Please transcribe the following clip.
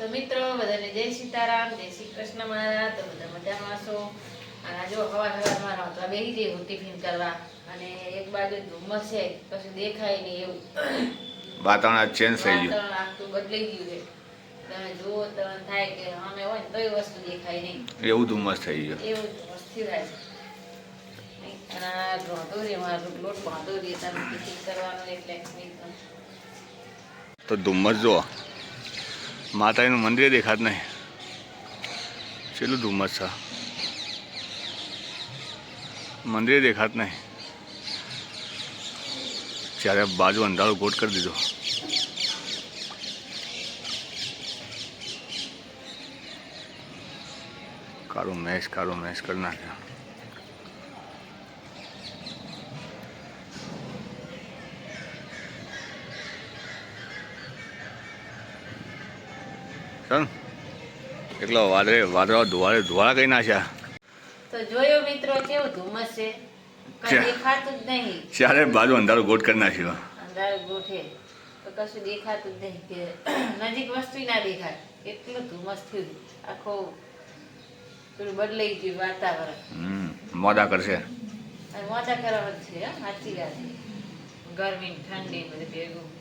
તો મિત્રો બધાને જય સીતારામ જય શ્રી કૃષ્ણ મહારાજ તો બધા મજામાં છો અને જો હવાર હવારમાં રાંધવા બેસી જઈ હું ટિફિન કરવા. અને એક બાજુ ધુમ્મસ છે કશું દેખાય નહીં એવું. વાતાવરણ ચેન્જ થઈ ગયું. વાતાવરણ આખું બદલાઈ ગયું છે. તમે જુઓ તમને થાય કે અમે હોય ને તોય વસ્તુ દેખાય નહીં. એવું ધુમ્મસ થઈ ગયું. એવું વસ્તી થાય છે. અને મારો લોટ બાંધો છે તમે ટિફિન કરવાનું એટલે. તો ધુમ્મસ જો માતાજીનું મંદિર દેખાત નહીં. કેટલું ધુમ્મસ છે. મંદિર દેખાત નહીં. ત્યારે બાજુ અંધારો ગોટ કરી દીધો. કાળું મેશ કાળું મેશ કરી નાખ્યો. ચાલ. એટલો વાદળે વાદળો ધોવાળે ધોવાળા કરી નાખ્યા. તો જોયો મિત્રો કેવું ધુમ્મસ છે? કઈ દેખાતું જ નહીં. ત્યારે બાજુ અંધારું ગોટ કરી નાખ્યો. અંધાર ગોઠે. તો કશું દેખાતું જ નહીં કે નજીક વસ્તુ ના દેખાય. એટલું ધુમ્મસ થયું. આખો પેલું બદલાઈ ગયું વાતાવરણ. મોડા કરશે. મોજા કરવાનું છે હો, સાચી વાત ગરમી ઠંડી બધું ભેગું.